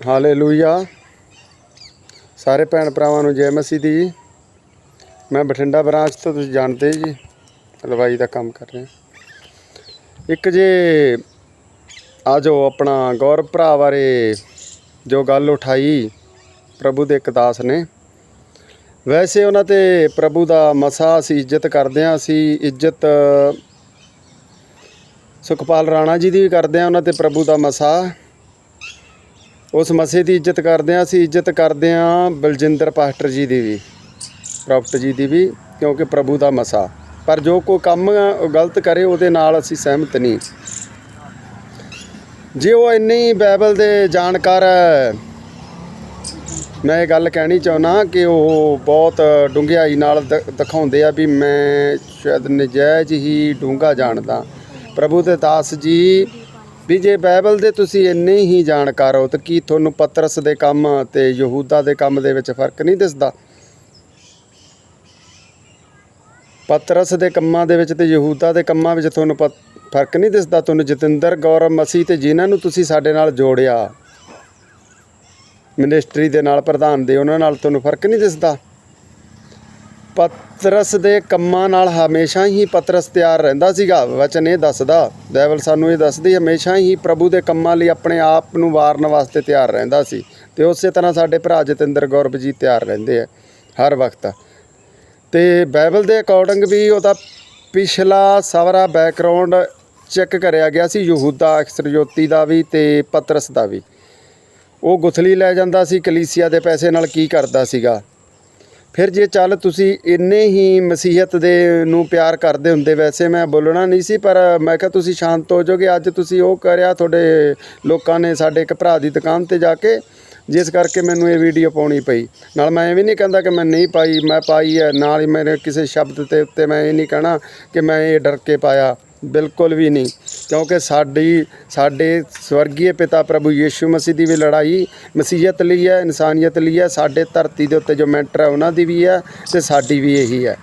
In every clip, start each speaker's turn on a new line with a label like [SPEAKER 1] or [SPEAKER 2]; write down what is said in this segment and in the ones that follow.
[SPEAKER 1] Hallelujah. ਸਾਰੇ ਭੈਣ ਭਰਾਵਾਂ ਨੂੰ ਜੈ ਮਸੀਹ ਦੀ ਜੀ। ਮੈਂ ਬਠਿੰਡਾ ਬ੍ਰਾਂਚ ਤੋਂ ਤੁਸੀਂ ਜਾਣਦੇ ਜੀ, ਹਲਵਾਈ ਦਾ ਕੰਮ ਕਰ ਰਿਹਾ। ਇੱਕ ਜੇ ਆ ਜੋ ਆਪਣਾ ਗੌਰਵ ਭਰਾ ਬਾਰੇ ਜੋ ਗੱਲ ਉਠਾਈ ਪ੍ਰਭੂ ਦੇ ਇੱਕ ਦਾਸ ਨੇ। ਵੈਸੇ ਉਹਨਾਂ ਤੇ ਪ੍ਰਭੂ ਦਾ ਮਸਾ ਅਸੀਂ ਇੱਜ਼ਤ ਕਰਦੇ ਹਾਂ, ਅਸੀਂ ਇੱਜ਼ਤ ਸੁਖਪਾਲ ਰਾਣਾ ਜੀ ਦੀ ਵੀ ਕਰਦੇ ਹਾਂ, ਉਹਨਾਂ ਤੇ ਪ੍ਰਭੂ ਦਾ ਮਸਾ। ਉਸ ਮਸੇ ਦੀ ਇੱਜ਼ਤ ਕਰਦੇ ਹਾਂ, ਅਸੀਂ ਇੱਜ਼ਤ ਕਰਦੇ ਹਾਂ ਬਲਜਿੰਦਰ ਪਾਸਟਰ ਜੀ ਦੀ ਵੀ, ਪ੍ਰੋਫਟ ਜੀ ਦੀ ਵੀ, ਕਿਉਂਕਿ ਪ੍ਰਭੂ ਦਾ ਮਸਾ। ਪਰ ਜੋ ਕੋਈ ਕੰਮ ਉਹ ਗਲਤ ਕਰੇ, ਉਹਦੇ ਨਾਲ ਅਸੀਂ ਸਹਿਮਤ ਨਹੀਂ। ਜੇ ਉਹ ਇੰਨੀ ਹੀ ਬਾਈਬਲ ਦੇ ਜਾਣਕਾਰ ਹੈ, ਮੈਂ ਇਹ ਗੱਲ ਕਹਿਣੀ ਚਾਹੁੰਦਾ ਕਿ ਉਹ ਬਹੁਤ ਡੂੰਘਾਈ ਨਾਲ ਦ- ਦਿਖਾਉਂਦੇ ਆ ਵੀ ਮੈਂ ਸ਼ਾਇਦ ਨਜਾਇਜ਼ ਹੀ ਡੂੰਘਾ ਜਾਣਦਾ। ਪ੍ਰਭੂ ਦੇ ਦਾਸ ਜੀ ਵੀ ਜੇ ਬਾਈਬਲ ਦੇ ਤੁਸੀਂ ਇੰਨੇ ਹੀ ਜਾਣਕਾਰ ਹੋ ਤਾਂ ਕੀ ਤੁਹਾਨੂੰ ਪਤਰਸ ਦੇ ਕੰਮ ਤੇ ਯਹੂਦਾ ਦੇ ਕੰਮ ਦੇ ਵਿੱਚ ਫ਼ਰਕ ਨਹੀਂ ਦਿਸਦਾ? ਪਤਰਸ ਦੇ ਕੰਮਾਂ ਦੇ ਵਿੱਚ ਤੇ ਯਹੂਦਾ ਦੇ ਕੰਮਾਂ ਵਿੱਚ ਤੁਹਾਨੂੰ ਪ- ਫ਼ਰਕ ਨਹੀਂ ਦਿਸਦਾ? ਤੁਹਾਨੂੰ ਜਤਿੰਦਰ ਗੌਰਵ ਮਸੀਹ ਤੇ ਜਿਨ੍ਹਾਂ ਨੂੰ ਤੁਸੀਂ ਸਾਡੇ ਨਾਲ ਜੋੜਿਆ, ਮਿਨਿਸਟਰੀ ਦੇ ਨਾਲ, ਪ੍ਰਧਾਨ ਦੇ, ਉਹਨਾਂ ਨਾਲ ਤੁਹਾਨੂੰ ਫ਼ਰਕ ਨਹੀਂ ਦਿਸਦਾ? ਪਤਰਸ ਦੇ ਕੰਮਾਂ ਨਾਲ ਹਮੇਸ਼ਾ ਹੀ ਪਤਰਸ ਤਿਆਰ ਰਹਿੰਦਾ ਸੀਗਾ। ਵਚਨ ਇਹ ਦੱਸਦਾ ਬਾਈਬਲ ਸਾਨੂੰ ਇਹ ਦੱਸਦੀ, ਹਮੇਸ਼ਾ ਹੀ ਪ੍ਰਭੂ ਦੇ ਕੰਮਾਂ ਲਈ ਆਪਣੇ ਆਪ ਨੂੰ ਵਾਰਨ ਵਾਸਤੇ ਤਿਆਰ ਰਹਿੰਦਾ ਸੀ ਤੇ ਉਸੇ ਤਰ੍ਹਾਂ ਸਾਡੇ ਭਰਾ ਜਤਿੰਦਰ ਗੌਰਵ ਜੀ ਤਿਆਰ ਰਹਿੰਦੇ ਆ ਹਰ ਵਕਤ। ਤੇ ਬਾਈਬਲ ਦੇ ਅਕੋਰਡਿੰਗ ਵੀ ਉਹਦਾ ਪਿਛਲਾ ਸਾਰਾ ਬੈਕਗ੍ਰਾਉਂਡ ਚੈੱਕ ਕਰਿਆ ਗਿਆ ਸੀ, ਯਹੂਦਾ ਅਕਸਰ ਜੋਤੀ ਦਾ ਵੀ ਤੇ ਪਤਰਸ ਦਾ ਵੀ। ਉਹ ਗੁਥਲੀ ਲੈ ਜਾਂਦਾ ਸੀ, ਕਲੀਸਿਆ ਦੇ ਪੈਸੇ ਨਾਲ ਕੀ ਕਰਦਾ ਸੀਗਾ? ਫਿਰ ਜੇ ਚੱਲ ਤੁਸੀਂ ਇੰਨੇ ਹੀ ਮਸੀਹਤ ਦੇ ਨੂੰ ਪਿਆਰ ਕਰਦੇ ਹੁੰਦੇ, ਵੈਸੇ ਮੈਂ ਬੋਲਣਾ ਨਹੀਂ ਸੀ, ਪਰ ਮੈਂ ਕਿਹਾ ਤੁਸੀਂ ਸ਼ਾਂਤ ਹੋ ਜਾਓਗੇ। ਅੱਜ ਤੁਸੀਂ ਉਹ ਕਰਿਆ, ਤੁਹਾਡੇ ਲੋਕਾਂ ਨੇ ਸਾਡੇ ਇੱਕ ਭਰਾ ਦੀ ਦੁਕਾਨ ਤੇ ਜਾ ਕੇ, ਜਿਸ ਕਰਕੇ ਮੈਨੂੰ ਇਹ ਵੀਡੀਓ ਪਾਉਣੀ ਪਈ। ਨਾਲ ਮੈਂ ਇਹ ਵੀ ਨਹੀਂ ਕਹਿੰਦਾ ਕਿ ਮੈਂ ਨਹੀਂ ਪਾਈ, ਮੈਂ ਪਾਈ ਹੈ, ਨਾਲ ਹੀ ਮੇਰੇ ਕਿਸੇ ਸ਼ਬਦ ਤੇ ਉੱਤੇ ਮੈਂ ਇਹ ਨਹੀਂ ਕਹਿਣਾ ਕਿ ਮੈਂ ਇਹ ਡਰ ਕੇ ਪਾਇਆ। ਬਿਲਕੁਲ ਵੀ ਨਹੀਂ। ਕਿਉਂਕਿ ਸਾਡੀ, ਸਾਡੇ ਸਵਰਗੀ ਪਿਤਾ ਪ੍ਰਭੂ ਯੀਸ਼ੂ ਮਸੀਹ ਦੀ ਵੀ ਲੜਾਈ ਮਸੀਹਤ ਲਈ ਹੈ, ਇਨਸਾਨੀਅਤ ਲਈ ਹੈ, ਸਾਡੇ ਧਰਤੀ ਦੇ ਉੱਤੇ ਜੋ ਮੈਂਟਰ ਹੈ ਉਹਨਾਂ ਦੀ ਵੀ ਹੈ ਤੇ ਸਾਡੀ ਵੀ ਇਹੀ ਹੈ।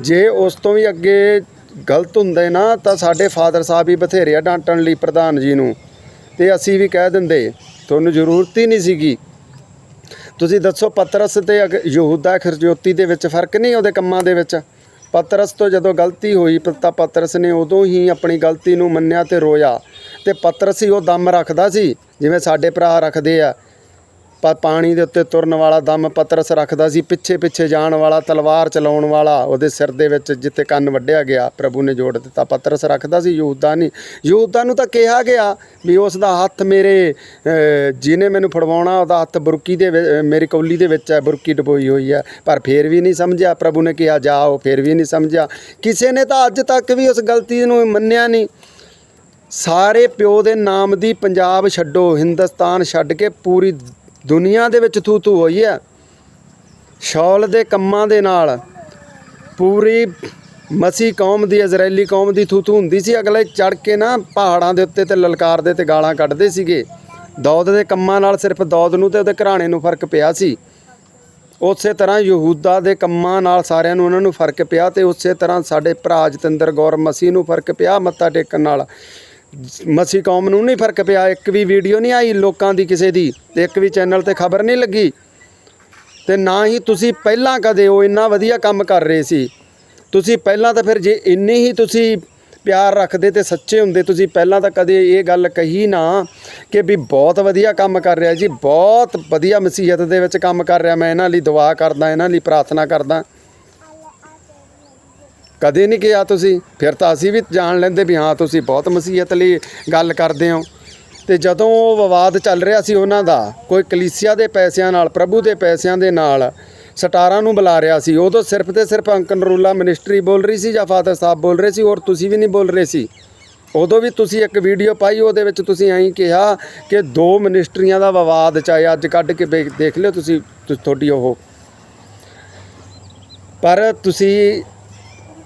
[SPEAKER 1] ਜੇ ਉਸ ਤੋਂ ਵੀ ਅੱਗੇ ਗਲਤ ਹੁੰਦੇ ਨਾ, ਤਾਂ ਸਾਡੇ ਫਾਦਰ ਸਾਹਿਬ ਵੀ ਬਥੇਰੇ ਆ ਡਾਂਟਣ ਲਈ ਪ੍ਰਧਾਨ ਜੀ ਨੂੰ। ਤੇ ਅਸੀਂ ਵੀ ਕਹਿ ਦਿੰਦੇ, ਤੁਹਾਨੂੰ ਜ਼ਰੂਰਤ ਹੀ ਨਹੀਂ ਸੀਗੀ। ਤੁਸੀਂ ਦੱਸੋ ਪਤਰਸ ਤੇ ਅਗ- ਯਹੂਦਾ ਖਰਜੋਤੀ ਦੇ ਵਿੱਚ ਫ਼ਰਕ ਨਹੀਂ ਉਹਦੇ ਕੰਮਾਂ ਦੇ ਵਿੱਚ? ਪਤਰਸ ਤੋਂ ਜਦੋਂ ਗਲਤੀ ਹੋਈ, ਪ- ਤਾਂ ਪਤਰਸ ਨੇ ਉਦੋਂ ਹੀ ਆਪਣੀ ਗਲਤੀ ਨੂੰ ਮੰਨਿਆ ਤੇ ਰੋਇਆ। ਤੇ ਪਤਰਸ ਹੀ ਉਹ ਦਮ ਰੱਖਦਾ ਸੀ, ਜਿਵੇਂ ਸਾਡੇ ਭਰਾ ਰੱਖਦੇ ਆ। ਪਰ ਪਾਣੀ ਦੇ ਉੱਤੇ ਤੁਰਨ ਵਾਲਾ ਦਮ ਪਤਰਸ ਰੱਖਦਾ ਸੀ ਪਿੱਛੇ ਪਿੱਛੇ ਜਾਣ ਵਾਲਾ ਤਲਵਾਰ ਚਲਾਉਣ ਵਾਲਾ ਉਹਦੇ ਸਿਰ ਦੇ ਵਿੱਚ ਜਿੱਥੇ ਕੰਨ ਵੱਢਿਆ ਗਿਆ ਪ੍ਰਭੂ ਨੇ ਜੋੜ ਦਿੱਤਾ ਪਤਰਸ ਰੱਖਦਾ ਸੀ ਯਹੂਦਾ ਨਹੀਂ ਯਹੂਦਾ ਨੂੰ ਤਾਂ ਕਿਹਾ ਗਿਆ ਵੀ ਉਸ ਦਾ ਹੱਥ ਮੇਰੇ ਅਹ, ਜਿਹਨੇ ਮੈਨੂੰ ਫੜਵਾਉਣਾ ਉਹਦਾ ਹੱਥ ਬੁਰਕੀ ਦੇ ਵਿ- ਅਹ, ਮੇਰੀ ਕੌਲੀ ਦੇ ਵਿੱਚ ਹੈ ਬੁਰਕੀ ਡਬੋਈ ਹੋਈ ਹੈ ਪਰ ਫਿਰ ਵੀ ਨਹੀਂ ਸਮਝਿਆ ਪ੍ਰਭੂ ਨੇ ਕਿਹਾ ਜਾਓ ਫਿਰ ਵੀ ਨਹੀਂ ਸਮਝਿਆ। ਕਿਸੇ ਨੇ ਤਾਂ ਅੱਜ ਤੱਕ ਵੀ ਉਸ ਗਲਤੀ ਨੂੰ ਮੰਨਿਆ ਨਹੀਂ। ਸਾਰੇ ਪਿਓ ਦੇ ਨਾਮ ਦੀ ਪੰਜਾਬ ਛੱਡੋ ਹਿੰਦੁਸਤਾਨ ਛੱਡ ਕੇ ਪੂਰੀ ਦੁਨੀਆ ਦੇ ਵਿੱਚ ਥੂ ਥੂ ਹੋਈ ਹੈ ਸ਼ੌਲ ਦੇ ਕੰਮਾਂ ਦੇ ਨਾਲ ਪੂਰੀ ਮਸੀ ਕੌਮ ਦੀ, ਇਜ਼ਰਾਈਲੀ ਕੌਮ ਦੀ ਥੂ ਥੂ ਹੁੰਦੀ ਸੀ। ਅਗਲੇ ਚੜ ਕੇ ਨਾ ਪਹਾੜਾਂ ਦੇ ਉੱਤੇ ਤੇ ਲਲਕਾਰਦੇ ਤੇ ਗਾਲਾਂ ਕੱਢਦੇ ਸੀਗੇ। ਦੌਦ ਦੇ ਕੰਮਾਂ ਨਾਲ ਸਿਰਫ ਦੌਦ ਨੂੰ ਤੇ ਉਹਦੇ ਘਰਾਣੇ ਨੂੰ ਫ਼ਰਕ ਪਿਆ ਸੀ। ਉਸੇ ਤਰ੍ਹਾਂ ਯਹੂਦਾ ਦੇ ਕੰਮਾਂ ਨਾਲ ਸਾਰਿਆਂ ਨੂੰ ਉਹਨਾਂ ਨੂੰ ਫ਼ਰਕ ਪਿਆ ਤੇ ਉਸੇ ਤਰ੍ਹਾਂ ਸਾਡੇ ਭਰਾ ਜਤਿੰਦਰ ਗੌਰ ਮਸੀਹ ਨੂੰ ਫ਼ਰਕ ਪਿਆ ਮੱਥਾ ਟੇਕਣ ਨਾਲ। ਮਸੀਹ ਕੌਮ ਨੂੰ ਨਹੀਂ ਫ਼ਰਕ ਪਿਆ, ਇੱਕ ਵੀ ਵੀਡੀਓ ਨਹੀਂ ਆਈ ਲੋਕਾਂ ਦੀ ਕਿਸੇ ਦੀ ਤੇ ਇੱਕ ਵੀ ਚੈਨਲ ਤੇ ਖਬਰ ਨਹੀਂ ਲੱਗੀ। ਤੇ ਨਾ ਹੀ ਤੁਸੀਂ ਪਹਿਲਾਂ ਕਦੇ ਉਹ ਇੰਨਾ ਵਧੀਆ ਕੰਮ ਕਰ ਰਹੇ ਸੀ। ਤੁਸੀਂ ਪਹਿਲਾਂ ਤਾਂ ਫਿਰ ਜੇ ਇੰਨੀ ਹੀ ਤੁਸੀਂ ਪਿਆਰ ਰੱਖਦੇ ਤੇ ਸੱਚੇ ਹੁੰਦੇ, ਤੁਸੀਂ ਪਹਿਲਾਂ ਤਾਂ ਕਦੇ ਇਹ ਗੱਲ ਕਹੀ ਨਾ ਕਿ ਵੀ ਬਹੁਤ ਵਧੀਆ ਕੰਮ ਕਰ ਰਿਹਾ ਜੀ, ਬਹੁਤ ਵਧੀਆ ਮਸੀਹਤ ਦੇ ਵਿੱਚ ਕੰਮ ਕਰ ਰਿਹਾ, ਮੈਂ ਇਹਨਾਂ ਲਈ ਦੁਆ ਕਰਦਾ, ਇਹਨਾਂ ਲਈ ਪ੍ਰਾਰਥਨਾ ਕਰਦਾ। ਕਦੇ ਨਹੀਂ ਕਿਹਾ ਤੁਸੀਂ। ਫਿਰ ਤਾਂ ਅਸੀਂ ਵੀ ਜਾਣ ਲੈਂਦੇ ਵੀ ਹਾਂ, ਤੁਸੀਂ ਬਹੁਤ ਮਸੀਹਤ ਲਈ ਗੱਲ ਕਰਦੇ ਹੋ। ਤੇ ਜਦੋਂ ਉਹ ਵਿਵਾਦ ਚੱਲ ਰਿਹਾ ਸੀ ਉਹਨਾਂ ਦਾ, ਕੋਈ ਕਲੀਸਿਆ ਦੇ ਪੈਸਿਆਂ ਨਾਲ, ਪ੍ਰਭੂ ਦੇ ਪੈਸਿਆਂ ਦੇ ਨਾਲ ਸਟਾਰਾਂ ਨੂੰ ਬੁਲਾ ਰਿਹਾ ਸੀ। ਉਦੋਂ ਸਿਰਫ ਤੇ ਸਿਰਫ ਅੰਕਨ ਰੂਲਾ ਮਿਨਿਸਟਰੀ ਬੋਲ ਰਹੀ ਸੀ ਜਾਂ ਫਾਦਰ ਸਾਹਿਬ ਬੋਲ ਰਹੇ ਸੀ ਔਰ ਤੁਸੀਂ ਵੀ ਨਹੀਂ ਬੋਲ ਰਹੇ ਸੀ। ਉਦੋਂ ਵੀ ਤੁਸੀਂ ਇੱਕ ਵੀਡੀਓ ਪਾਈ, ਉਹਦੇ ਵਿੱਚ ਤੁਸੀਂ ਐਂ ਕਿਹਾ ਕਿ ਦੋ ਮਿਨਿਸਟਰੀਆਂ ਦਾ ਵਿਵਾਦ ਚਾਹੇ ਅੱਜ ਕੱਢ ਕੇ ਵੇਖ- ਦੇਖ ਲਿਓ ਤੁਸੀਂ, ਤੁ- ਤੁਹਾਡੀ ਉਹ। ਪਰ ਤੁਸੀਂ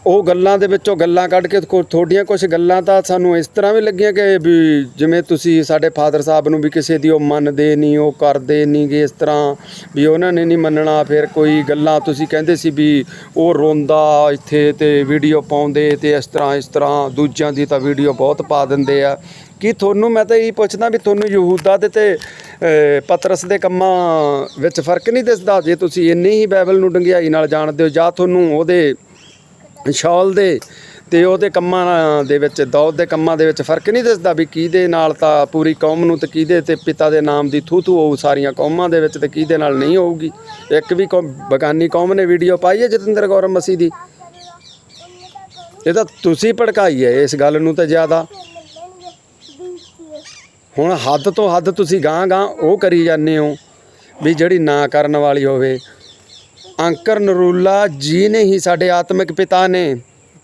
[SPEAKER 1] ਉਹ ਗੱਲਾਂ ਦੇ ਵਿੱਚੋਂ ਗੱਲਾਂ ਕੱਢ ਕੇ ਕੋ- ਤੁਹਾਡੀਆਂ ਕੁਝ ਗੱਲਾਂ ਤਾਂ ਸਾਨੂੰ ਇਸ ਤਰ੍ਹਾਂ ਵੀ ਲੱਗੀਆਂ ਕਿ ਵੀ ਜਿਵੇਂ ਤੁਸੀਂ ਸਾਡੇ ਫਾਦਰ ਸਾਹਿਬ ਨੂੰ ਵੀ ਕਿਸੇ ਦੀ ਉਹ ਮੰਨਦੇ ਨਹੀਂ ਉਹ ਕਰਦੇ ਨਹੀਂਗੇ ਇਸ ਤਰ੍ਹਾਂ ਵੀ ਉਹਨਾਂ ਨੇ ਨਹੀਂ ਮੰਨਣਾ ਫਿਰ ਕੋਈ ਗੱਲਾਂ ਤੁਸੀਂ ਕਹਿੰਦੇ ਸੀ ਵੀ ਉਹ ਰੋਂਦਾ ਇੱਥੇ ਤੇ ਵੀਡੀਓ ਪਾਉਂਦੇ ਤੇ ਇਸ ਤਰ੍ਹਾਂ ਇਸ ਤਰ੍ਹਾਂ ਦੂਜਿਆਂ ਦੀ ਤਾਂ ਵੀਡੀਓ ਬਹੁਤ ਪਾ ਦਿੰਦੇ ਆ। ਕੀ ਤੁਹਾਨੂੰ ਮੈਂ ਤਾਂ ਇਹੀ ਪੁੱਛਦਾ ਵੀ ਤੁਹਾਨੂੰ ਯਹੂਦਾ ਦੇ ਤੇ ਅਹ, ਪਤਰਸ ਦੇ ਕੰਮਾਂ ਵਿੱਚ ਫ਼ਰਕ ਨਹੀਂ ਦਿਸਦਾ? ਜੇ ਤੁਸੀਂ ਇੰਨੀ ਹੀ ਬਾਈਬਲ ਨੂੰ ਡੰਗਿਆਈ ਨਾਲ ਜਾਣਦੇ ਹੋ ਜਾਂ ਤੁਹਾਨੂੰ ਉਹਦੇ ਸ਼ੌਲ ਦੇ ਤੇ ਉਹਦੇ ਕੰਮਾਂ ਦੇ ਵਿੱਚ ਦੌਦ ਦੇ ਕੰਮਾਂ ਦੇ ਵਿੱਚ ਫ਼ਰਕ ਨਹੀਂ ਦਿਸਦਾ ਵੀ ਕਿਹਦੇ ਨਾਲ ਤਾਂ ਪੂਰੀ ਕੌਮ ਨੂੰ ਤੇ ਕਿਹਦੇ ਤੇ ਪਿਤਾ ਦੇ ਨਾਮ ਦੀ ਥੂ ਥੂ ਹੋਊ ਸਾਰੀਆਂ ਕੌਮਾਂ ਦੇ ਵਿੱਚ ਤੇ ਕਿਹਦੇ ਨਾਲ ਨਹੀਂ ਹੋਊਗੀ। ਇੱਕ ਵੀ ਕੌਮ, ਬਗਾਨੀ ਕੌਮ ਨੇ ਵੀਡੀਓ ਪਾਈ ਹੈ ਜਤਿੰਦਰ ਗੌਰਵ ਮਸੀਹ ਦੀ। ਇਹ ਤਾਂ ਤੁਸੀਂ ਭੜਕਾਈ ਹੈ ਇਸ ਗੱਲ ਨੂੰ ਤਾਂ ਜ਼ਿਆਦਾ। ਹੁਣ ਹੱਦ ਤੋਂ ਹੱਦ ਤੁਸੀਂ ਗਾਂ ਗਾਂ ਉਹ ਕਰੀ ਜਾਂਦੇ ਹੋ ਵੀ ਜਿਹੜੀ ਨਾ ਕਰਨ ਵਾਲੀ ਹੋਵੇ। ਅੰਕਰ ਨਰੂਲਾ ਜੀ ਨੇ ਹੀ ਸਾਡੇ ਆਤਮਿਕ ਪਿਤਾ ਨੇ।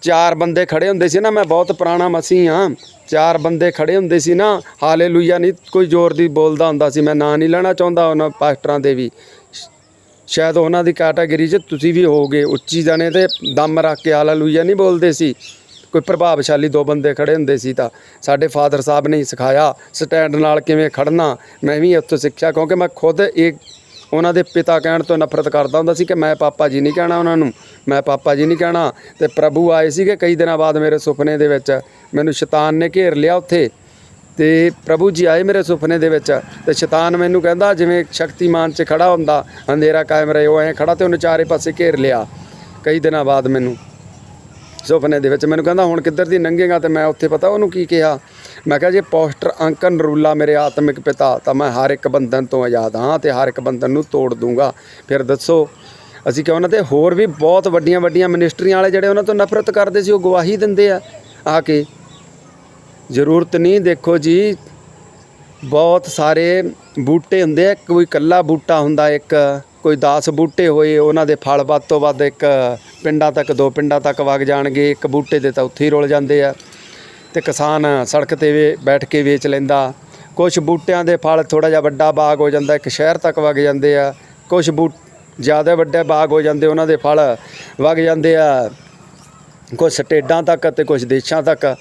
[SPEAKER 1] ਚਾਰ ਬੰਦੇ ਖੜੇ ਹੁੰਦੇ ਸੀ ਨਾ, ਮੈਂ ਬਹੁਤ ਪੁਰਾਣਾ ਮਸੀਹ ਹਾਂ। ਚਾਰ ਬੰਦੇ ਖੜੇ ਹੁੰਦੇ ਸੀ ਨਾ, ਹਾਲੇਲੂਇਆ ਨਹੀਂ ਕੋਈ ਜ਼ੋਰ ਦੀ ਬੋਲਦਾ ਹੁੰਦਾ ਸੀ, ਮੈਂ ਨਾਂ ਨਹੀਂ ਲੈਣਾ ਚਾਹੁੰਦਾ ਉਹਨਾਂ ਪਾਸਟਰਾਂ ਦੇ ਵੀ। ਸ਼ਾਇਦ ਉਹਨਾਂ ਦੀ ਕੈਟਾਗਰੀ 'ਚ ਤੁਸੀਂ ਵੀ ਹੋਗੇ ਉੱਚੀ ਜਾਣੇ ਤੇ ਦਮ ਰੱਖ ਕੇ ਹਾਲੇਲੂਇਆ ਨਹੀਂ ਬੋਲਦੇ ਸੀ। ਕੋਈ ਪ੍ਰਭਾਵਸ਼ਾਲੀ ਦੋ ਬੰਦੇ ਖੜੇ ਹੁੰਦੇ ਸੀ ਤਾਂ, ਸਾਡੇ ਫਾਦਰ ਸਾਹਿਬ ਨੇ ਸਿਖਾਇਆ, ਸਟੈਂਡ ਨਾਲ ਕਿਵੇਂ ਖੜਨਾ, ਮੈਂ ਵੀ ਉੱਥੋਂ ਸਿੱਖਿਆ, ਕਿਉਂਕਿ ਮੈਂ ਖੁਦ ਇਹ ਉਹਨਾਂ ਦੇ ਪਿਤਾ ਕਹਿਣ ਤੋਂ ਨਫ਼ਰਤ ਕਰਦਾ ਹੁੰਦਾ ਸੀ ਕਿ ਮੈਂ ਪਾਪਾ ਜੀ ਨਹੀਂ ਕਹਿਣਾ ਉਹਨਾਂ ਨੂੰ, ਮੈਂ ਪਾਪਾ ਜੀ ਨਹੀਂ ਕਹਿਣਾ। ਤੇ ਪ੍ਰਭੂ ਆਏ ਸੀਗੇ ਕਈ ਦਿਨਾਂ ਬਾਅਦ ਮੇਰੇ ਸੁਪਨੇ ਦੇ ਵਿੱਚ। ਮੈਨੂੰ ਸ਼ੈਤਾਨ ਨੇ ਘੇਰ ਲਿਆ ਉੱਥੇ। ਤੇ ਪ੍ਰਭੂ ਜੀ ਆਏ ਮੇਰੇ ਸੁਪਨੇ ਦੇ ਵਿੱਚ। ਤੇ ਸ਼ੈਤਾਨ ਮੈਨੂੰ ਕਹਿੰਦਾ, ਜਿਵੇਂ ਸ਼ਕਤੀਮਾਨ 'ਚ ਖੜਾ ਹੁੰਦਾ, ਅੰਧੇਰਾ ਕਾਇਮ ਰਹੇ ਉਹ ਐਂ ਖੜਾ ਤੇ ਉਹਨੇ ਚਾਰੇ ਪਾਸੇ ਘੇਰ ਲਿਆ। ਕਈ ਦਿਨਾਂ ਬਾਅਦ ਮੈਨੂੰ ਸੁਪਨੇ ਦੇ ਵਿੱਚ ਮੈਨੂੰ ਕਹਿੰਦਾ, ਹੁਣ ਕਿੱਧਰ ਦੀ ਲੰਘੇਗਾ ਤੇ ਮੈਂ ਉੱਥੇ ਪਤਾ ਉਹਨੂੰ ਕੀ ਕਿਹਾ। ਮੈਂ ਕਿਹਾ ਜੇ ਪੋਸਟਰ ਅੰਕਨ ਰੂਲਾ ਮੇਰੇ ਆਤਮਿਕ ਪਿਤਾ, ਤਾਂ ਮੈਂ ਹਰ ਇੱਕ ਬੰਧਨ ਤੋਂ ਆਜ਼ਾਦ ਹਾਂ ਤੇ ਹਰ ਇੱਕ ਬੰਧਨ ਨੂੰ ਤੋੜ ਦੂੰਗਾ। ਫਿਰ ਦੱਸੋ, ਅਸੀਂ ਕਿਉਂ ਉਹਨਾਂ ਤੇ ਹੋਰ ਵੀ ਬਹੁਤ ਵੱਡੀਆਂ ਵੱਡੀਆਂ ਮਿਨਿਸਟਰੀਆਂ ਵਾਲੇ ਜਿਹੜੇ ਉਹਨਾਂ ਤੋਂ ਨਫ਼ਰਤ ਕਰਦੇ ਸੀ, ਉਹ ਗਵਾਹੀ ਦਿੰਦੇ ਆ। ਆ ਕੇ ਜ਼ਰੂਰਤ ਨਹੀਂ, ਦੇਖੋ ਜੀ, ਬਹੁਤ ਸਾਰੇ ਬੂਟੇ ਹੁੰਦੇ ਆ ਕੋਈ ਕੱਲਾ ਬੂਟਾ ਹੁੰਦਾ, ਇੱਕ ਕੋਈ 10 ਬੂਟੇ ਹੋਏ, ਉਹਨਾਂ ਦੇ ਫਲ ਵੱਧ ਤੋਂ ਵੱਧ ਇੱਕ ਪਿੰਡਾਂ ਤੱਕ, ਦੋ ਪਿੰਡਾਂ ਤੱਕ ਵਗ ਜਾਣਗੇ, ਇੱਕ ਬੂਟੇ ਦੇ ਤਾਂ ਉੱਥੇ ਹੀ ਰੁਲ ਜਾਂਦੇ ਆ। ਤੇ ਕਿਸਾਨ ਸੜਕ ਤੇ ਵੇ ਬੈਠ ਕੇ ਵੇਚ ਲੈਂਦਾ। ਕੁਝ ਬੂਟਿਆਂ ਦੇ ਫਲ ਥੋੜਾ ਜਿਹਾ ਵੱਡਾ ਬਾਗ ਹੋ ਜਾਂਦਾ, ਇੱਕ ਸ਼ਹਿਰ ਤੱਕ ਵਗ ਜਾਂਦੇ ਆ। ਕੁਝ ਬੂਟ ਜ਼ਿਆਦਾ ਵੱਡੇ ਬਾਗ ਹੋ ਜਾਂਦੇ, ਉਹਨਾਂ ਦੇ ਫਲ ਵਗ ਜਾਂਦੇ ਆ। ਕੁਝ ਸਟੇਟਾਂ ਤੱਕ ਤੇ ਕੁਝ ਦੇਸ਼ਾਂ ਤੱਕ।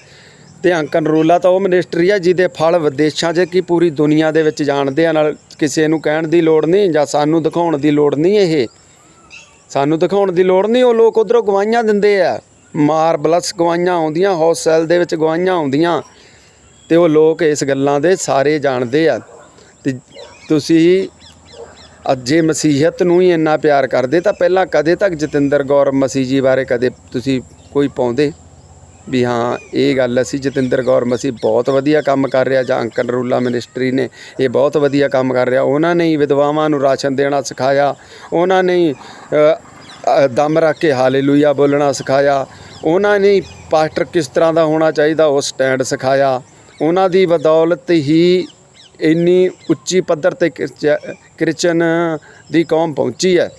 [SPEAKER 1] ਤੇ ਅੰਕਨ ਰੂਲਾ ਤਾਂ ਉਹ ਮਿਨਿਸਟਰੀ ਆ, ਜਿਹਦੇ ਫਲ ਵਿਦੇਸ਼ਾਂ 'ਚ ਕੀ ਪੂਰੀ ਦੁਨੀਆ ਦੇ ਵਿੱਚ ਜਾਣਦੇ ਆ। ਨਾਲ ਕਿਸੇ ਨੂੰ ਕਹਿਣ ਦੀ ਲੋੜ ਨਹੀਂ ਜਾਂ ਸਾਨੂੰ ਦਿਖਾਉਣ ਦੀ ਲੋੜ ਨਹੀਂ ਇਹ। ਸਾਨੂੰ ਦਿਖਾਉਣ ਦੀ ਲੋੜ ਨਹੀਂ, ਉਹ ਲੋਕ ਉਧਰੋਂ ਗਵਾਹੀਆਂ ਦਿੰਦੇ ਆ। ਮਾਰਬਲਸ ਗਵਾਈਆਂ ਆਉਂਦੀਆਂ ਹੌਸਟਲ ਦੇ ਵਿੱਚ ਗਵਾਈਆਂ ਆਉਂਦੀਆਂ। ਤੇ ਉਹ ਲੋਕ ਇਸ ਗੱਲਾਂ ਦੇ ਸਾਰੇ ਜਾਣਦੇ ਆ। ਤੇ ਤੁਸੀਂ ਜੇ ਮਸੀਹਤ ਨੂੰ ਹੀ ਇੰਨਾ ਪਿਆਰ ਕਰਦੇ, ਤਾਂ ਪਹਿਲਾਂ ਕਦੇ ਤੱਕ ਜਤਿੰਦਰ ਗੌਰ ਮਸੀਹ ਜੀ ਬਾਰੇ ਕਦੇ ਤੁਸੀਂ ਕੋਈ ਪਾਉਂਦੇ? ਵੀ ਹਾਂ, ਇਹ ਗੱਲ ਅਸੀਂ ਜਤਿੰਦਰ ਗੌਰ ਮਸੀਹ ਬਹੁਤ ਵਧੀਆ ਕੰਮ ਕਰ ਰਿਹਾ, ਜਾਂ ਅੰਕਲ ਰੂਲਾ ਮਿਨਿਸਟਰੀ ਨੇ ਇਹ ਬਹੁਤ ਵਧੀਆ ਕੰਮ ਕਰ ਰਿਹਾ। ਉਹਨਾਂ ਨੇ ਹੀ ਵਿਧਵਾਵਾਂ ਨੂੰ ਰਾਸ਼ਨ ਦੇਣਾ ਸਿਖਾਇਆ। ਉਹਨਾਂ ਨੇ ਦਮ ਰੱਖ ਕੇ ਹਾਲੇਲੂਇਆ ਬੋਲਣਾ ਸਿਖਾਇਆ। ਉਹਨਾਂ ਨੇ ਪਾਸਟਰ ਕਿਸ ਤਰ੍ਹਾਂ ਦਾ ਹੋਣਾ ਚਾਹੀਦਾ, ਉਹ ਸਟੈਂਡ ਸਿਖਾਇਆ। ਉਹਨਾਂ ਦੀ ਬਦੌਲਤ ਹੀ ਇੰਨੀ ਉੱਚੀ ਪੱਧਰ ਤੇ ਕ੍ਰਿਸਚ- ਕ੍ਰਿਸਚਨ ਦੀ ਕੌਮ ਪਹੁੰਚੀ ਹੈ।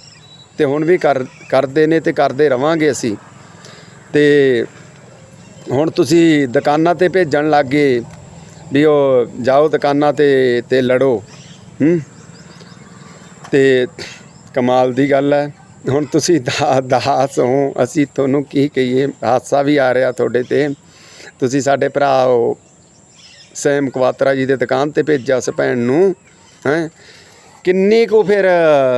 [SPEAKER 1] ਤੇ ਹੁਣ ਵੀ ਕਰ, ਕਰਦੇ ਨੇ ਤੇ ਕਰਦੇ ਰਵਾਂਗੇ ਅਸੀਂ। ਤੇ ਹੁਣ ਤੁਸੀਂ ਦੁਕਾਨਾਂ ਤੇ ਭੇਜਣ ਲੱਗੇ ਵੀ ਉਹ ਜਾਓ ਦੁਕਾਨਾਂ ਤੇ ਤੇ ਲੜੋ। ਹੂੰ? ਤੇ ਕਮਾਲ ਦੀ ਗੱਲ ਹੈ। ਹੁਣ ਤੁਸੀਂ ਦਾ- ਦਾਸ ਹੋ, ਅਸੀਂ ਤੁਹਾਨੂੰ ਕੀ ਕਹੀਏ? ਹਾਦਸਾ ਵੀ ਆ ਰਿਹਾ ਤੁਹਾਡੇ ਤੇ। ਤੁਸੀਂ ਸਾਡੇ ਭਰਾ ਹੋ। ਸੈਮ ਕਵਾਤਰਾ ਜੀ ਦੇ ਦੁਕਾਨ ਤੇ ਭੇਜਿਆ ਉਸ ਭੈਣ ਨੂੰ, ਹੈ? ਕਿੰਨੀ ਕੁ ਫਿਰ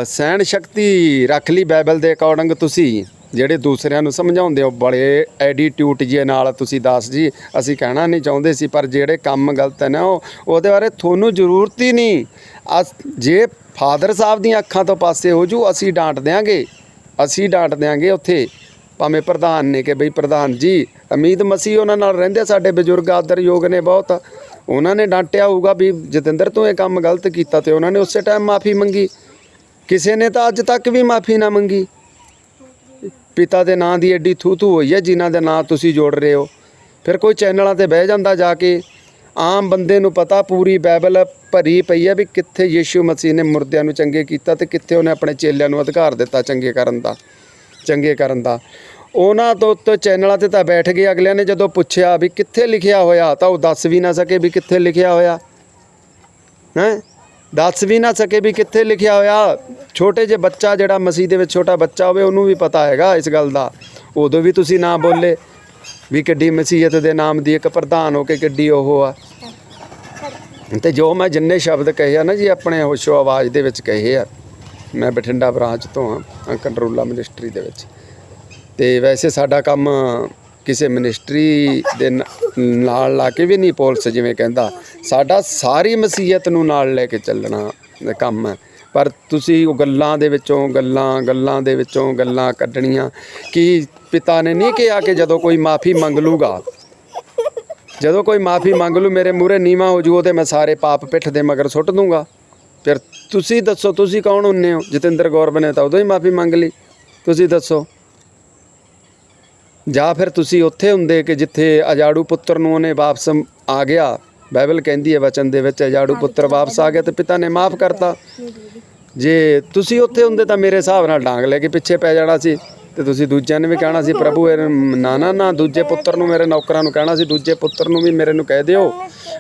[SPEAKER 1] ਸਹਿਣ ਸ਼ਕਤੀ ਰੱਖ ਲਈ ਬਾਈਬਲ ਦੇ ਅਕੋਰਡਿੰਗ ਤੁਸੀਂ? ਜਿਹੜੇ ਦੂਸਰਿਆਂ ਨੂੰ ਸਮਝਾਉਂਦੇ ਹੋ, ਬੜੇ ਐਡੀਟਿਊਡ ਜੇ ਨਾਲ ਤੁਸੀਂ ਦੱਸ ਜੀ, ਅਸੀਂ ਕਹਿਣਾ ਨਹੀਂ ਚਾਹੁੰਦੇ ਸੀ, ਪਰ ਜਿਹੜੇ ਕੰਮ ਗਲਤ ਨੇ ਉਹ, ਉਹਦੇ ਬਾਰੇ ਤੁਹਾਨੂੰ ਜ਼ਰੂਰਤ ਹੀ ਨਹੀਂ। ਅਸ- ਜੇ ਫਾਦਰ ਸਾਹਿਬ ਦੀਆਂ ਅੱਖਾਂ ਤੋਂ ਪਾਸੇ ਹੋ ਜੂ, ਅਸੀਂ ਡਾਂਟ ਦਿਆਂਗੇ। ਅਸੀਂ ਡਾਂਟ ਦਿਆਂਗੇ ਉੱਥੇ। ਭਾਵੇਂ ਪ੍ਰਧਾਨ ਨੇ ਕਿ ਬਈ ਪ੍ਰਧਾਨ ਜੀ, ਅਮੀਦ ਮਸੀਹ ਉਹਨਾਂ ਨਾਲ ਰਹਿੰਦੇ ਸਾਡੇ ਬਜ਼ੁਰਗ ਆਦਰਯੋਗ ਨੇ ਬਹੁਤ। ਉਹਨਾਂ ਨੇ ਡਾਂਟਿਆ ਹੋਊਗਾ ਵੀ ਜਤਿੰਦਰ ਤੂੰ ਇਹ ਕੰਮ ਗਲਤ ਕੀਤਾ ਤੇ ਉਹਨਾਂ ਨੇ ਉਸੇ ਟਾਈਮ ਮਾਫੀ ਮੰਗੀ। ਕਿਸੇ ਨੇ ਤਾਂ ਅੱਜ ਤੱਕ ਵੀ ਮਾਫੀ ਨਾ ਮੰਗੀ। ਪਿਤਾ ਦੇ ਨਾਂ ਦੀ ਐਡੀ ਥੂ ਥੂ ਹੋਈ ਹੈ, ਜਿਨ੍ਹਾਂ ਦੇ ਨਾਂ ਤੁਸੀਂ ਜੋੜ ਰਹੇ ਹੋ। ਫਿਰ ਕੋਈ ਚੈਨਲਾਂ ਤੇ ਬਹਿ ਜਾਂਦਾ ਜਾ ਕੇ ਆਮ ਬੰਦੇ ਨੂੰ ਪਤਾ ਪੂਰੀ ਬਾਈਬਲ ਭਰੀ ਪਈ ਹੈ ਵੀ ਕਿੱਥੇ ਯੀਸ਼ੂ ਮਸੀਹ ਨੇ ਮੁਰਦਿਆਂ ਨੂੰ ਚੰਗੇ ਕੀਤਾ ਤੇ ਕਿੱਥੇ ਉਹਨੇ ਆਪਣੇ ਚੇਲਿਆਂ ਨੂੰ ਅਧਿਕਾਰ ਦਿੱਤਾ ਚੰਗੇ ਕਰਨ ਦਾ, ਚੰਗੇ ਕਰਨ ਦਾ। ਉਹਨਾਂ ਤੋਂ ਉੱਤੇ ਚੈਨਲਾਂ ਤੇ ਤਾਂ ਬੈਠ ਗਏ, ਅਗਲਿਆਂ ਨੇ ਜਦੋਂ ਪੁੱਛਿਆ ਵੀ ਕਿੱਥੇ ਲਿਖਿਆ ਹੋਇਆ, ਤਾਂ ਉਹ ਦੱਸ ਵੀ ਨਾ ਸਕੇ ਵੀ ਕਿੱਥੇ ਲਿਖਿਆ ਹੋਇਆ। ਹੈ? ਦੱਸ ਵੀ ਨਾ ਸਕੇ ਵੀ ਕਿੱਥੇ ਲਿਖਿਆ ਹੋਇਆ। ਛੋਟੇ ਜਿਹੇ ਬੱਚਾ ਜਿਹੜਾ ਮਸੀਹ ਦੇ ਵਿੱਚ ਛੋਟਾ ਬੱਚਾ ਹੋਵੇ, ਉਹਨੂੰ ਵੀ ਪਤਾ ਹੈਗਾ ਇਸ ਗੱਲ ਦਾ। ਉਦੋਂ ਵੀ ਤੁਸੀਂ ਨਾ ਬੋਲੇ। ਵੀ ਕਿੱਡੀ ਮਸੀਹਤ ਦੇ ਨਾਮ ਦੀ ਇੱਕ ਪ੍ਰਧਾਨ ਹੋ ਕੇ ਕਿੱਡੀ ਉਹ ਆ। ਤੇ ਜੋ ਮੈਂ ਜਿੰਨੇ ਸ਼ਬਦ ਕਹੇ ਆ ਨਾ ਜੀ, ਆਪਣੇ ਹੋਸ਼ੋ ਆਵਾਜ਼ ਦੇ ਵਿੱਚ ਕਹੇ ਆ। ਮੈਂ ਬਠਿੰਡਾ ਬ੍ਰਾਂਚ ਤੋਂ ਆ ਕੰਟਰੋਲਾ ਮਿਨਿਸਟਰੀ ਦੇ ਵਿੱਚ। ਤੇ ਵੈਸੇ ਸਾਡਾ ਕੰਮ ਕਿਸੇ ਮਿਨਿਸਟਰੀ ਦੇ ਨ- ਨਾਲ ਲਾ ਕੇ ਵੀ ਨਹੀਂ ਪੁਲਿਸ ਜਿਵੇਂ ਕਹਿੰਦਾ। ਸਾਡਾ ਸਾਰੀ ਮਸੀਹਤ ਨੂੰ ਨਾਲ ਲੈ ਕੇ ਚੱਲਣਾ ਕੰਮ ਹੈ ਪਰ ਤੁਸੀਂ ਉਹ ਗੱਲਾਂ ਦੇ ਵਿੱਚੋਂ, ਗੱਲਾਂ ਗੱਲਾਂ ਦੇ ਵਿੱਚੋਂ ਗੱਲਾਂ ਕੱਢਣੀਆਂ ਕਿ ਪਿਤਾ ਨੇ ਨਹੀਂ ਕਿਹਾ ਕਿ ਜਦੋਂ ਕੋਈ ਮਾਫੀ ਮੰਗ ਲੂਗਾ। ਜਦੋਂ ਕੋਈ ਮਾਫੀ ਮੰਗ ਲੂ, ਮੇਰੇ ਮੂਹਰੇ ਨੀਵਾ ਹੋ ਜੂ, ਉਹਦੇ ਮੈਂ ਸਾਰੇ ਪਾਪ ਪਿੱਠ ਦੇ ਮਗਰ ਸੁੱਟ ਦੂੰਗਾ। ਫਿਰ ਤੁਸੀਂ ਦੱਸੋ, ਤੁਸੀਂ ਕੌਣ ਹੁੰਨੇ ਹੋ? ਜਤਿੰਦਰ ਗੌਰਵ ਨੇ ਤਾਂ ਉਦੋਂ ਹੀ ਮਾਫੀ ਮੰਗ ਲਈ। ਤੁਸੀਂ ਦੱਸੋ। ਜਾਂ ਫਿਰ ਤੁਸੀਂ ਉੱਥੇ ਹੁੰਦੇ ਕਿ ਜਿੱਥੇ ਅਜਾੜੂ ਪੁੱਤਰ ਨੂੰ ਉਹਨੇ ਵਾਪਸ ਆ ਗਿਆ। ਬਾਈਬਲ ਕਹਿੰਦੀ ਹੈ ਵਚਨ ਦੇ ਵਿੱਚ ਅਜਾੜੂ ਪੁੱਤਰ ਵਾਪਸ ਆ ਗਿਆ ਤੇ ਪਿਤਾ ਨੇ ਮਾਫ ਕਰਤਾ। ਜੇ ਤੁਸੀਂ ਉੱਥੇ ਹੁੰਦੇ ਤਾਂ ਮੇਰੇ ਹਿਸਾਬ ਨਾਲ ਡਾਂਗ ਲੈ ਕੇ ਪਿੱਛੇ ਪੈ ਜਾਣਾ ਸੀ ਤੇ ਤੁਸੀਂ ਦੂਜਿਆਂ ਨੇ ਵੀ ਕਹਿਣਾ ਸੀ ਪ੍ਰਭੂ ਇਹ ਨਾ ਨਾ ਨਾ ਦੂਜੇ ਪੁੱਤਰ ਨੂੰ ਮੇਰੇ ਨੌਕਰਾਂ ਨੂੰ ਕਹਿਣਾ ਸੀ ਦੂਜੇ ਪੁੱਤਰ ਨੂੰ ਵੀ ਮੇਰੇ ਨੂੰ ਕਹਿ ਦਿਓ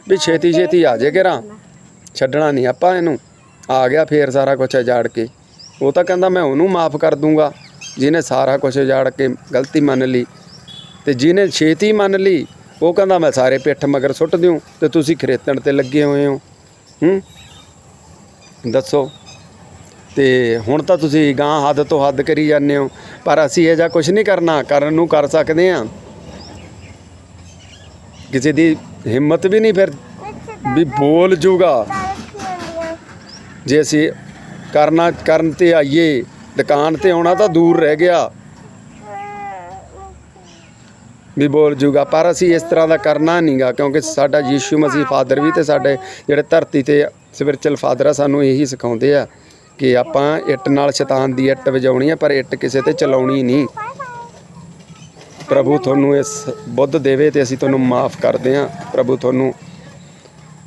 [SPEAKER 1] ਵੀ ਛੇਤੀ ਛੇਤੀ ਆ ਜੇ ਘਰਾਂ। ਛੱਡਣਾ ਨਹੀਂ ਆਪਾਂ ਇਹਨੂੰ। ਆ ਗਿਆ ਫੇਰ ਸਾਰਾ ਕੁਝ ਉਜਾੜ ਕੇ। ਉਹ ਤਾਂ ਕਹਿੰਦਾ ਮੈਂ ਉਹਨੂੰ ਮਾਫ ਕਰ ਦੂੰਗਾ ਜਿਹਨੇ ਸਾਰਾ ਕੁਝ ਉਜਾੜ ਕੇ ਗਲਤੀ ਮੰਨ ਲਈ ਤੇ ਜਿਹਨੇ ਛੇਤੀ ਮੰਨ ਲਈ ਉਹ ਕਹਿੰਦਾ, ਮੈਂ ਸਾਰੇ ਪਿੱਠ ਮਗਰ ਸੁੱਟ ਦਿਉ ਤੇ ਤੁਸੀਂ ਖਰੇਤਣ ਤੇ ਲੱਗੇ ਹੋਏ ਹੋ। ਹੂੰ? ਦੱਸੋ। ਤੇ ਹੁਣ ਤਾਂ ਤੁਸੀਂ ਗਾਂ ਹੱਦ ਤੋਂ ਹੱਦ ਕਰੀ ਜਾਂਦੇ ਹੋ, ਪਰ ਅਸੀਂ ਇਹ ਜਾਂ ਕੁਝ ਨਹੀਂ ਕਰਨਾ, ਕਰਨ ਨੂੰ ਕਰ ਸਕਦੇ ਆ ਕਿਸੇ ਦੀ ਹਿੰਮਤ ਵੀ ਨਹੀਂ ਫਿਰ ਵੀ ਬੋਲ ਜੂਗਾ। ਜੇ ਅਸੀਂ ਕਰਨਾ, ਕਰਨ ਤੇ ਆਈਏ, ਦੁਕਾਨ ਤੇ ਆਉਣਾ ਤਾਂ ਦੂਰ ਰਹਿ ਗਿਆ। ਵੀ ਬੋਲ ਜੂਗਾ। ਪਰ ਅਸੀਂ ਇਸ ਤਰ੍ਹਾਂ ਦਾ ਕਰਨਾ ਨਹੀਂਗਾ, ਕਿਉਂਕਿ ਸਾਡਾ ਯੀਸ਼ੂ ਮਸੀਹ ਫਾਦਰ ਵੀ ਤੇ ਸਾਡੇ ਜਿਹੜੇ ਧਰਤੀ ਤੇ ਸਪਿਰਚੁਅਲ ਫਾਦਰ ਆ, ਸਾਨੂੰ ਇਹੀ ਸਿਖਾਉਂਦੇ ਆ ਕਿ ਆਪਾਂ ਇੱਟ ਨਾਲ ਸ਼ੈਤਾਨ ਦੀ ਇੱਟ ਵਜਾਉਣੀ ਆ, ਪਰ ਇੱਟ ਕਿਸੇ ਤੇ ਚਲਾਉਣੀ ਨਹੀਂ। ਪ੍ਰਭੂ ਤੁਹਾਨੂੰ ਇਸ ਬੁੱਧ ਦੇਵੇ ਤੇ ਅਸੀਂ ਤੁਹਾਨੂੰ ਮਾਫ ਕਰਦੇ ਹਾਂ। ਪ੍ਰਭੂ ਤੁਹਾਨੂੰ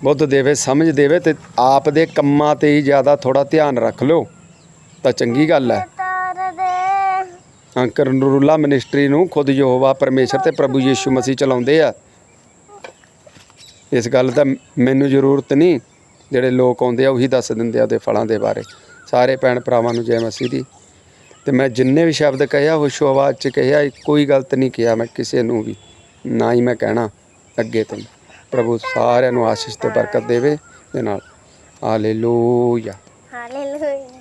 [SPEAKER 1] ਬੁੱਧ ਦੇਵੇ, ਸਮਝ ਦੇਵੇ ਤੇ ਆਪ ਦੇ ਕੰਮਾਂ ਤੇ ਹੀ ਜ਼ਿਆਦਾ ਥੋੜਾ ਧਿਆਨ ਰੱਖ ਲਓ। ਤਾਂ ਚੰਗੀ ਗੱਲ ਹੈ। ਅੰਕਰ ਨੂਰੁੱਲਾ ਮਿਨਿਸਟਰੀ ਨੂੰ ਖੁਦ ਯਹੋਵਾ ਪਰਮੇਸ਼ਰ ਤੇ ਪ੍ਰਭੂ ਯੀਸ਼ੂ ਮਸੀਹ ਚਲਾਉਂਦੇ ਆ। ਇਸ ਗੱਲ ਦਾ ਮੈਨੂੰ ਜ਼ਰੂਰਤ ਨਹੀਂ, ਜਿਹੜੇ ਲੋਕ ਆਉਂਦੇ ਆ, ਉਹੀ ਦੱਸ ਦਿੰਦੇ ਆ ਉਹਦੇ ਫਲਾਂ ਦੇ ਬਾਰੇ। ਸਾਰੇ ਭੈਣ ਭਰਾਵਾਂ ਨੂੰ ਜੈ ਮਸੀਹ ਦੀ। ਤੇ ਮੈਂ ਜਿੰਨੇ ਵੀ ਸ਼ਬਦ ਕਹਿਆ ਹੋਸ਼ੋ ਆਵਾਜ਼ ਚ ਕਹਿਆ ਕੋਈ ਗਲਤ ਨਹੀਂ ਕਿਹਾ ਮੈਂ ਕਿਸੇ ਨੂੰ ਵੀ। ਨਾ ਹੀ ਮੈਂ ਕਹਿਣਾ ਅੱਗੇ ਤੋਂ। ਪ੍ਰਭੂ ਸਾਰਿਆਂ ਨੂੰ ਆਸ਼ੀਸ਼ ਤੇ ਬਰਕਤ ਦੇਵੇ ਦੇ ਨਾਲ। Hallelujah
[SPEAKER 2] hallelujah